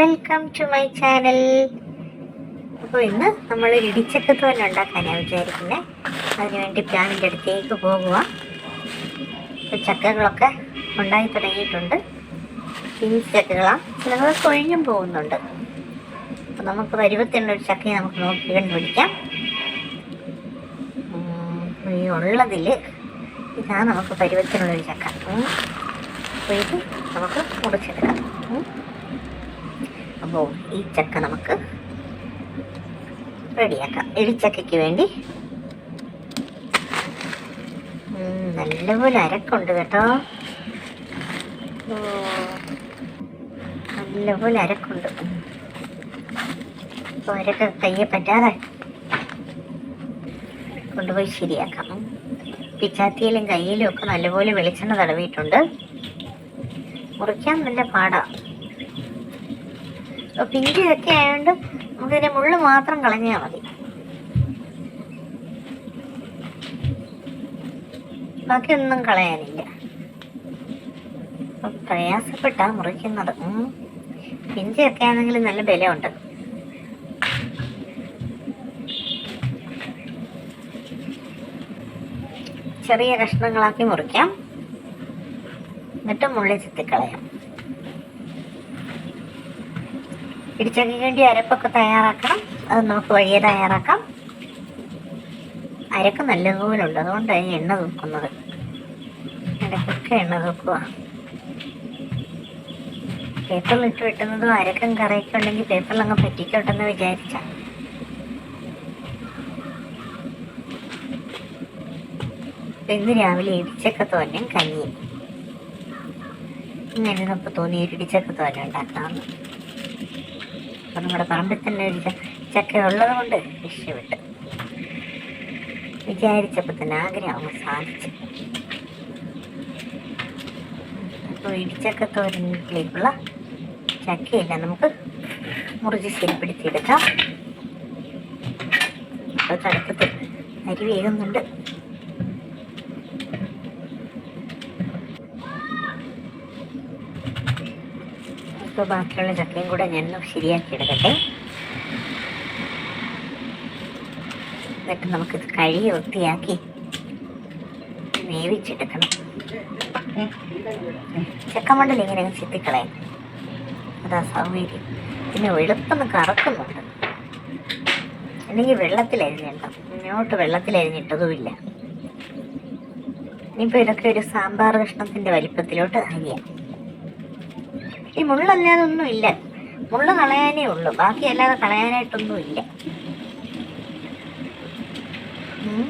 Welcome to my channel. അപ്പോൾ ഇന്ന് നമ്മൾ ഇടിച്ചക്കത്തോരൻ ഉണ്ടാക്കാനാണ് വിചാരിക്കുന്നത് അതിനുവേണ്ടി പ്ലാനിന്റെ അടുത്തേക്ക് പോകുക ഇപ്പോൾ ചക്കകളൊക്കെ ഉണ്ടായി തുടങ്ങിയിട്ടുണ്ട്. പിഞ്ച് ചക്കകളാണ് ചിലത് കൊഴിഞ്ഞും പോകുന്നുണ്ട്. അപ്പോൾ നമുക്ക് പരുവത്തിനുള്ള ഒരു ചക്കയെ നമുക്ക് നോക്കി കണ്ടുപിടിക്കാം. ഈ ഉള്ളതിൽ ഇതാണ് നമുക്ക് പരുവത്തിനുള്ളൊരു ചക്ക. അപ്പോൾ ഇത് നമുക്ക് മുറിച്ചെടുക്കാം. അപ്പോൾ ഈ ചക്ക നമുക്ക് റെഡിയാക്കാം. ഇടിച്ചക്കയ്ക്ക് വേണ്ടി. നല്ലപോലെ അരക്കുണ്ട് കേട്ടോ. നല്ലപോലെ അരക്കുണ്ട്. അപ്പോൾ അരക്ക് കയ്യെ പറ്റാതെ കൊണ്ടുപോയി ശരിയാക്കാം. പിച്ചാത്തിയിലും കയ്യിലും ഒക്കെ നല്ലപോലെ വെളിച്ചെണ്ണ തടവിയിട്ടുണ്ട്. മുറിക്കാൻ നല്ല പാടാ. അപ്പൊ പിങ്ക് ഇതൊക്കെ ആയതുകൊണ്ട് നമുക്കിതിന്റെ മുള്ള് മാത്രം കളഞ്ഞാൽ മതി. ബാക്കിയൊന്നും കളയാനില്ല. പ്രയാസപ്പെട്ടാ മുറിക്കുന്നത്. ഉം. പിഞ്ചൊക്കെ ആണെങ്കിൽ നല്ല ബലമുണ്ട്. ചെറിയ കഷ്ണങ്ങളാക്കി മുറിക്കാം. എന്നിട്ട് മുള്ളി ചെത്തിക്കളയാം. ഇടിച്ചക്ക് വേണ്ടി അരപ്പൊക്കെ തയ്യാറാക്കണം. അത് നമുക്ക് വഴിയെ തയ്യാറാക്കാം. അരക്ക് നല്ലതുപോലെ ഉണ്ട് അതുകൊണ്ടാണ് എണ്ണ തൂക്കുന്നത്. അരക്കൊക്കെ എണ്ണ തൂക്കുക. പേപ്പറിലിട്ട് വെട്ടുന്നതും അരക്കും കറിയൊക്കെ ഉണ്ടെങ്കിൽ പേപ്പറിൽ അങ്ങ് പറ്റിക്കോട്ടെന്ന് വിചാരിച്ച. ഇന്ന് രാവിലെ ഇടിച്ചക്ക തോന്നും കഞ്ഞി ഇങ്ങനെ നമുക്ക് തോന്നി ഇടിച്ചൊക്കെ ഉണ്ടാക്കാമെന്ന് അപ്പം നമ്മുടെ പറമ്പിൽ തന്നെ ഒരു ചക്ക ഉള്ളത് കൊണ്ട് രക്ഷപ്പെട്ടു. വിചാരിച്ചപ്പോൾ തന്നെ ആഗ്രഹം സാധിച്ചു. അപ്പോൾ ഇടിച്ചക്ക തോരനിലേക്കുള്ള ചക്കയില്ല നമുക്ക് മുറിച്ച് ശരിപ്പിടിച്ചെടുക്കാം അപ്പോൾ തടുപ്പത്ത് അരി വേകുന്നുണ്ട്. അപ്പോൾ ബാക്കിയുള്ള ചക്കയും കൂടെ ഞാൻ ശരിയാക്കി എടുക്കട്ടെ. എന്നിട്ട് നമുക്കിത് കഴുകി വൃത്തിയാക്കി വേവിച്ചെടുക്കണം. ചക്കമണ്ടൽ ഇങ്ങനെ അങ്ങ് ചെത്തിക്കളയാം. അതാ സൗകര്യം. പിന്നെ വെളുപ്പൊന്ന് കറക്കുന്നുണ്ട്. അല്ലെങ്കിൽ വെള്ളത്തിലരിഞ്ഞിട്ടോ ഇങ്ങോട്ട് വെള്ളത്തിലരിഞ്ഞിട്ടതുമില്ല ഇനിയിപ്പോൾ ഇതൊക്കെ ഒരു സാമ്പാർ കഷ്ണത്തിന്റെ വലിപ്പത്തിലോട്ട് അരിയാം. ഈ മുള്ളല്ലാതെ ഒന്നും ഇല്ല. മുള്ള കളയാനേ ഉള്ളൂ. ബാക്കി അല്ലാതെ കളയാനായിട്ടൊന്നും ഇല്ല. ഉം.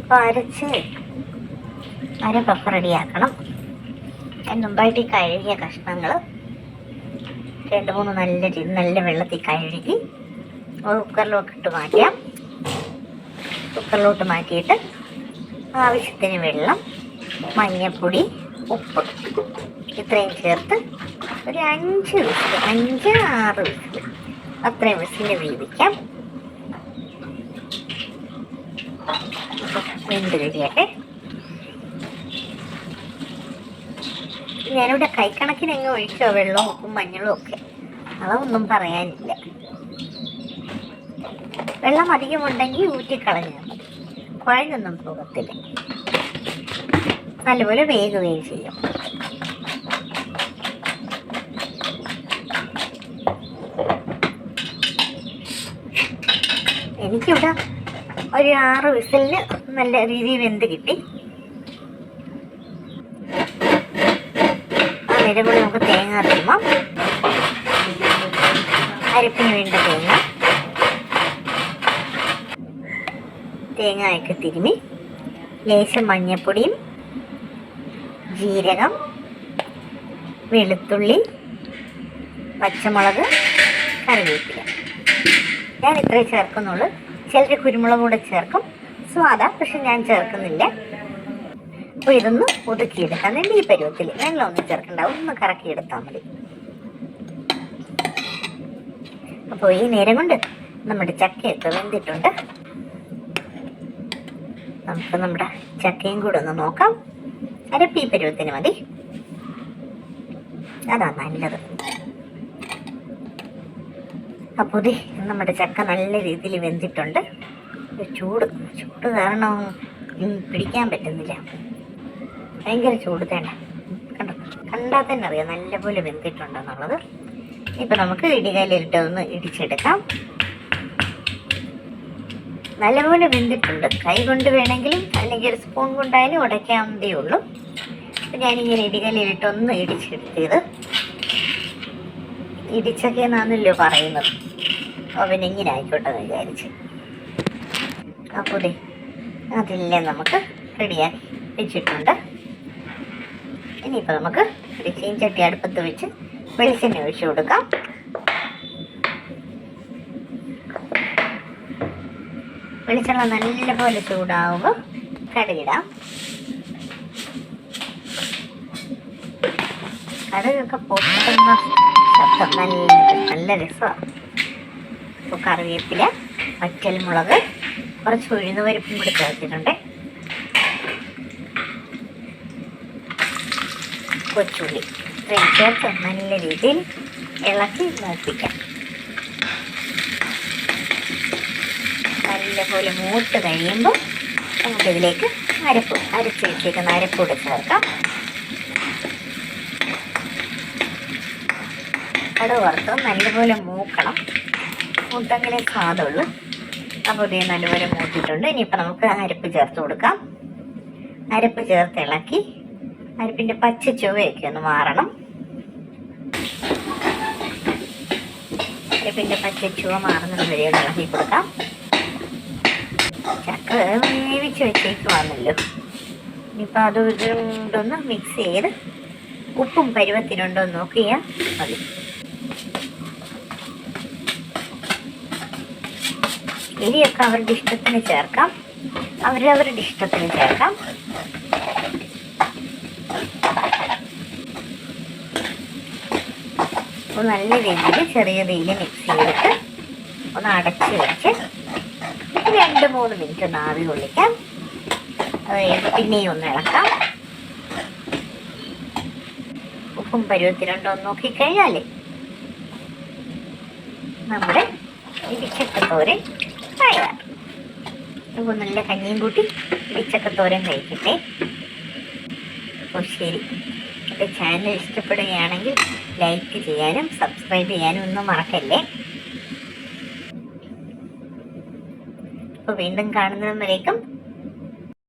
അപ്പൊ അരച്ച് അരപ്പൊക്കെ റെഡിയാക്കണം. അതിന് മുമ്പായിട്ട് ഈ കഴുകിയ കഷ്ണങ്ങൾ രണ്ട് മൂന്ന് നല്ല നല്ല വെള്ളത്തിൽ കഴുകി കുക്കറിലോട്ട് ഇട്ട് മാറ്റാം. കുക്കറിലോട്ട് മാറ്റിയിട്ട് ആവശ്യത്തിന് വെള്ളം മഞ്ഞൾപ്പൊടി ഉപ്പ് ഇത്രയും ചേർത്ത് ഒരു അഞ്ച് വിസിൽ അഞ്ച് ആറ് വിസിൽ അത്രയും വിസിൽ വേവിക്കാം. വെന്ത് കഴിയട്ടെ. ഞാനിവിടെ കൈക്കണക്കിന് അങ്ങ് ഒഴിച്ചോ വെള്ളവും ഉപ്പും മഞ്ഞളും ഒക്കെ. അതൊന്നും പറയാനില്ല. വെള്ളം അധികമുണ്ടെങ്കിൽ ഊറ്റിക്കളഞ്ഞാൽ മതി. കുഴഞ്ഞൊന്നും പോകത്തില്ല. നല്ലപോലെ വേകുകയും ചെയ്യും. എനിക്കിവിടെ ഒരു ആറ് വിസലിന് നല്ല രീതിയിൽ വെന്ത് കിട്ടി. അന്നേരം നേരം കൂടി നമുക്ക് തേങ്ങ തിരുമാം അരപ്പിന് വേണ്ട തേങ്ങ. തേങ്ങയൊക്കെ തിരുമി. ലേശം മഞ്ഞപ്പൊടിയും ജീരകം വെളുത്തുള്ളി പച്ചമുളക് കറിവേപ്പില. ഞാൻ ഇത്രേ ചേർക്കുന്നുള്ളൂ. ചിലർ കുരുമുളക് കൂടെ ചേർക്കും. സ്വാദ പക്ഷെ ഞാൻ ചേർക്കുന്നില്ല. അപ്പോൾ ഇതൊന്ന് ഒതുക്കിയെടുക്കാൻ വേണ്ടി ഈ പരുവത്തിൽ വെള്ളമൊന്നും ചേർക്കണ്ട. ഒന്ന് കറക്കിയെടുത്താൽ മതി. അപ്പോൾ ഈ നേരം കൊണ്ട് നമ്മുടെ ചക്കയൊക്കെ വെന്തിട്ടുണ്ട്. നമുക്ക് നമ്മുടെ ചക്കയും കൂടെ ഒന്ന് നോക്കാം. അരപ്പി പരുവത്തിന് മതി. അതാ നല്ലത്. അപ്പോൾ ഇത് നമ്മുടെ ചക്ക നല്ല രീതിയിൽ വെന്തിട്ടുണ്ട്. ചൂട് ചൂട് കാരണം പിടിക്കാൻ പറ്റുന്നില്ല. ഭയങ്കര ചൂട് തേണ്ട കണ്ടോ? കണ്ടാൽ തന്നെ അറിയാം നല്ലപോലെ വെന്തിട്ടുണ്ടെന്നുള്ളത്. ഇപ്പം നമുക്ക് ഇടികല്ലിലിട്ട് ഒന്ന് ഇടിച്ചെടുക്കാം. നല്ലപോലെ വെന്തിട്ടുണ്ട്. കൈ കൊണ്ട് വേണമെങ്കിലും അല്ലെങ്കിൽ ഒരു സ്പൂൺ കൊണ്ടായാലും ഉടയ്ക്കാവുന്നതേ ഉള്ളൂ. അപ്പം ഞാനിങ്ങനെ ഇടികല്ലിലിട്ട് ഒന്ന് ഇടിച്ചെടുത്തത്. ഇടിച്ചൊക്കെ എന്നാണല്ലോ പറയുന്നത്. അപ്പോൾ പിന്നെ ഇങ്ങനെ ആയിക്കോട്ടെ വിചാരിച്ച്. അപ്പോൾ അതെല്ലാം നമുക്ക് റെഡിയാക്കി വെച്ചിട്ടുണ്ട്. ഇനിയിപ്പോൾ നമുക്ക് ഒരു ചീഞ്ചട്ടി അടുപ്പത്ത് വെച്ച് വെളിച്ചെണ്ണ ഒഴിച്ചു കൊടുക്കാം. വെളിച്ചെണ്ണ നല്ലപോലെ ചൂടാവുമ്പോൾ കടുകിടാം. കടുകൊക്കെ പൊട്ടുന്ന ശബ്ദം നല്ല നല്ല രസമാണ് ഇപ്പോൾ കറിവേപ്പില വറ്റൽമുളക് കുറച്ച് ഉഴുന്ന് പരിപ്പും കൂടി ചേർത്തിട്ടുണ്ട്. കൊച്ചുള്ളി. ചേർത്ത് നല്ല രീതിയിൽ ഇളക്കി മൂപ്പിക്കാം നല്ലപോലെ മൂത്ത് കഴിയുമ്പോൾ നമുക്കിതിലേക്ക് അരപ്പ് അരച്ച് വെച്ചേക്കുന്ന അരപ്പൂടെ ചേർക്കാം. കട വറുത്ത് നല്ലപോലെ മൂക്കണം. മൂത്തെങ്കിലേ സ്വാദുള്ളൂ അപ്പോൾ ഇതേ നല്ലപോലെ മൂത്തിട്ടുണ്ട്. ഇനിയിപ്പോൾ നമുക്ക് അരപ്പ് ചേർത്ത് കൊടുക്കാം. അരപ്പ് ചേർത്ത് ഇളക്കി അരപ്പിന്റെ പച്ച ചുവയൊക്കെ ഒന്ന് മാറണം. അരപ്പിന്റെ പച്ച ചുവ മാറുന്നത് വരെ ഇളക്കി കൊടുക്കാം. വേവിച്ച് വെച്ചേക്കുവാണല്ലോ. ഇനിയിപ്പോൾ അത് ഇതുകൊണ്ടൊന്ന് മിക്സ് ചെയ്ത് ഉപ്പും പരുവത്തിനുണ്ടോ എന്ന് നോക്കിയാൽ മതി. എരിയൊക്കെ അവരുടെ ഇഷ്ടത്തിന് ചേർക്കാം. അവരവരുടെ ഇഷ്ടത്തിന് ചേർക്കാം. അപ്പോൾ നല്ല രീതിയിൽ ചെറിയ രീതിയിൽ മിക്സ് ചെയ്തിട്ട് ഒന്ന് അടച്ച് വെച്ച് രണ്ട് മൂന്ന് മിനിറ്റ് ഒന്ന് ആവി കൊള്ളിക്കാം. അത് പിന്നെയും ഒന്ന് ഇളക്കാം. ഉപ്പും പരുവത്തിലുണ്ടോ എന്ന് നോക്കിക്കഴിഞ്ഞാൽ നമ്മുടെ ഇടിച്ചക്കത്തോരൻ തയ്യാർ നല്ല കഞ്ഞിയും കൂട്ടി ഇടിച്ചക്കത്തോരൻ കഴിക്കട്ടെ. അപ്പോൾ ശരി. എന്റെ ചാനൽ ഇഷ്ടപ്പെടുകയാണെങ്കിൽ ലൈക്ക് ചെയ്യാനും സബ്സ്ക്രൈബ് ചെയ്യാനും ഒന്നും മറക്കല്ലേ? അപ്പോൾ വീണ്ടും കാണുന്നതുവരേക്കും